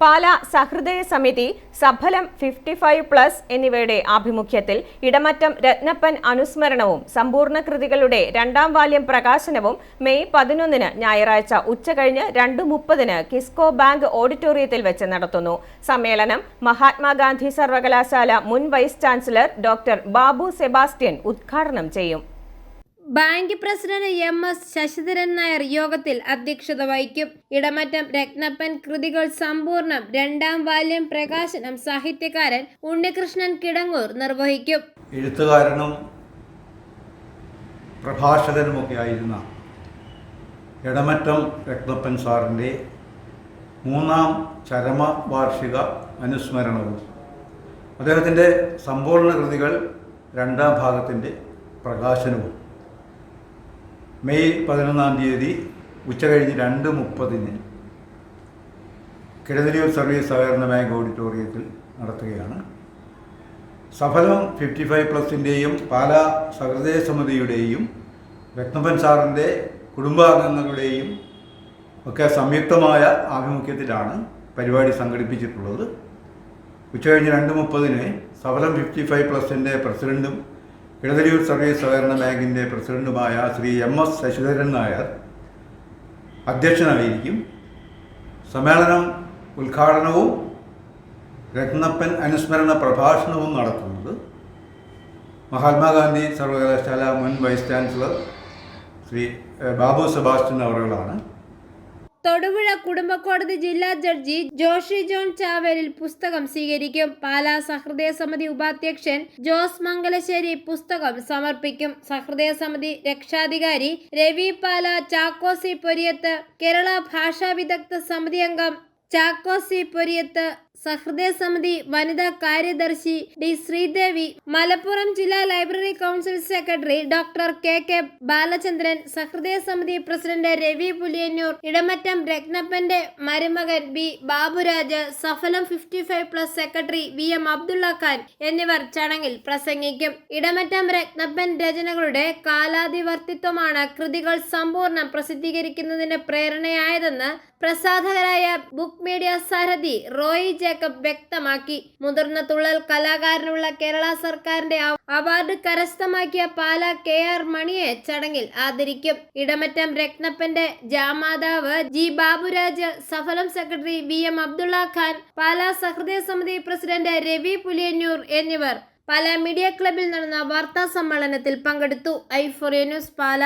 പാല സഹൃദയ സമിതി സഫലം fifty five plus എന്നിവയുടെ ആഭിമുഖ്യത്തിൽ ഇടമറ്റം രത്നപ്പൻ അനുസ്മരണവും സമ്പൂർണ കൃതികളുടെ രണ്ടാം വാല്യം പ്രകാശനവും മെയ് പതിനൊന്നിന് ഞായറാഴ്ച ഉച്ചകഴിഞ്ഞ് രണ്ട് മുപ്പതിന് കിസ്കോ ബാങ്ക് ഓഡിറ്റോറിയത്തിൽ വെച്ച് നടത്തുന്നു. സമ്മേളനം മഹാത്മാഗാന്ധി സർവകലാശാല മുൻ vice chancellor doctor Babu Sebastian ഉദ്ഘാടനം ചെയ്യും. Bank president M S Sasidharan Nair യോഗത്തിൽ അധ്യക്ഷത വഹിക്കും. ഇടമറ്റം രത്നപ്പൻ കൃതികൾ സമ്പൂർണം രണ്ടാം വാല്യം പ്രകാശനം സാഹിത്യകാരൻ ഉണ്ണികൃഷ്ണൻ കിടങ്ങൂർ നിർവഹിക്കും. എഴുത്തുകാരനും പ്രഭാഷകനുമൊക്കെ ആയിരുന്ന ഇടമറ്റം രത്നപ്പൻ സാറിന്റെ മൂന്നാം ചരമ വാർഷിക അനുസ്മരണവും അദ്ദേഹത്തിന്റെ സമ്പൂർണ കൃതികൾ രണ്ടാം ഭാഗത്തിന്റെ പ്രകാശനവും മെയ് പതിനൊന്നാം തീയതി ഉച്ച കഴിഞ്ഞ് രണ്ട് മുപ്പതിന് കിഴതിരിയൂർ സർവീസ് സഹകരണ ബാങ്ക് ഓഡിറ്റോറിയത്തിൽ നടത്തുകയാണ്. സഫലം ഫിഫ്റ്റി ഫൈവ് പ്ലസിന്റെയും പാലാ സഹൃദയ സമിതിയുടെയും രത്നപ്പൻ സാറിന്റെ കുടുംബാംഗങ്ങളുടെയും ഒക്കെ സംയുക്തമായ ആഭിമുഖ്യത്തിലാണ് പരിപാടി സംഘടിപ്പിച്ചിട്ടുള്ളത്. ഉച്ചകഴിഞ്ഞ് രണ്ട് മുപ്പതിന് സഫലം ഫിഫ്റ്റി ഫൈവ് പ്ലസിന്റെ പ്രസിഡന്റും കിഴതരിയൂർ സർവീസ് സഹകരണ ബാങ്കിന്റെ പ്രസിഡന്റുമായ ശ്രീ എം എസ് ശശിധരൻ നായർ അധ്യക്ഷനായിരിക്കും. സമ്മേളനം ഉദ്ഘാടനവും രത്നപ്പൻ അനുസ്മരണ പ്രഭാഷണവും നടത്തുന്നത് മഹാത്മാഗാന്ധി സർവകലാശാല മുൻ vice chancellor Shri Babu Sebastian അവറുകളാണ്. തൊടുപുഴ കുടുംബക്കോടതി ജില്ലാ ജഡ്ജി ജോഷി ജോൺ ചാവേലിൽ പുസ്തകം സ്വീകരിക്കും. പാലാ സഹൃദയ സമിതി ഉപാധ്യക്ഷൻ ജോസ് മംഗലശ്ശേരി പുസ്തകം സമർപ്പിക്കും. സഹൃദയ സമിതി രക്ഷാധികാരി രവി പാല ചാക്കോസി പൊരിയത്ത് കേരള ഭാഷാ വിദഗ്ധ സമിതി അംഗം ചാക്കോസി പൊരിയത്ത് സഹൃദയ സമിതി വനിതാ കാര്യദർശി ഡി ശ്രീദേവി മലപ്പുറം ജില്ലാ library council secretary doctor K K Balachandran Sahrudaya Samithi president Ravi Puliyannoor Idamattom രത്നപ്പന്റെ മരുമകൻ B Baburaj Saphalam fifty five plus secretary V M Abdulla Khan എന്നിവർ ചടങ്ങിൽ പ്രസംഗിക്കും. ഇടമറ്റം രത്നപ്പൻ രചനകളുടെ കാലാതിവർത്തിത്വമാണ് കൃതികൾ സമ്പൂർണം പ്രസിദ്ധീകരിക്കുന്നതിന് പ്രേരണയായതെന്ന് പ്രസാധകരായ ബുക്ക് മീഡിയ സാരഥി റോയി ജേക്കബ് വ്യക്തമാക്കി. മുതിർന്ന തുള്ളൽ കലാകാരനുള്ള കേരള സർക്കാരിന്റെ അവാർഡ് കരസ്ഥമാക്കിയ പാല കെ ആർ മണിയെ ചടങ്ങിൽ ആദരിക്കും. ഇടമറ്റം രത്നപ്പന്റെ ജാമാതാവ് G Baburaj Saphalam secretary V M Abdulla Khan Pala Sahrudaya Samithi president Ravi Puliyannur എന്നിവർ പാല മീഡിയ ക്ലബിൽ നടന്ന വാർത്താ സമ്മേളനത്തിൽ പങ്കെടുത്തു. I news Pala.